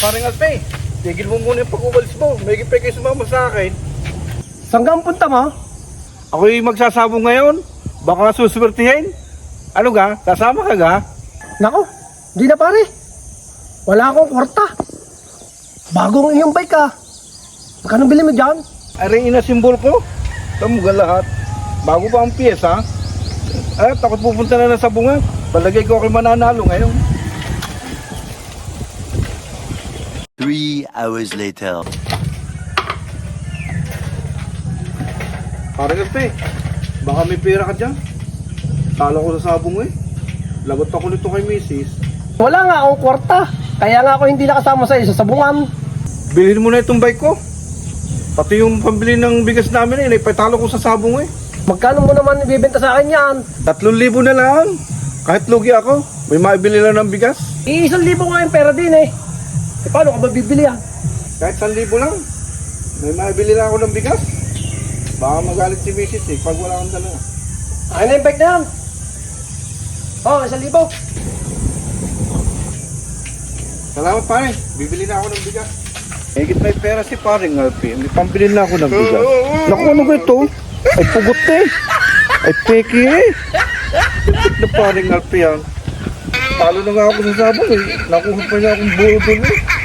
Parang Alpe, tigil mo muna yung pag-uwalis mo. May gipay kayo sumama sa akin. Saan ka punta mo? Ako'y magsasabong ngayon. Baka suswertihin. Ano ga? Kasama ka ga? Nako, di na pare. Wala akong kwarta. Bagong iyong bike ah. Magkano bili mo dyan? Aring ina simbol ko. Tamuga lahat. Bago pa ang piyesa. Eh, takot pupunta na ng sabungan. Palagay ko ako'y mananalo ngayon. Three hours later. Parang Alpe, baka may pera ka dyan. Talo ko sa sabong eh. Lagot ako nito kay misis. Wala nga akong kwarta. Kaya nga ako hindi nakasama sa isa sa bungan. Bilhin mo na itong bike ko. Pati yung pambili ng bigas namin eh, naipatalo ko sa sabong eh. Magkano mo naman ibibenta sa akin yan? Tatlong libo na lang. Kahit lugi ako, may maibili lang ng bigas. Iisang libo nga yung pera din eh. E paano ka ba bibili yan? Kahit 1,000 lang. May maibili lang ako ng bigas. Baka magalit si Mrs. eh, pag wala akong dala. Akin na yung bike na yan. Oh, isang libo. Salamat pare, bibili na ako ng bigas. Higit may pera si paring Alpi. May pambili na ako ng bigas. Naku, ano ba ito? Ay pugot eh. Ay peki eh. Tipid na paring Alpi yan. Talo na nga ako sa sabong eh. Nakuha pa niya akong buo dun eh.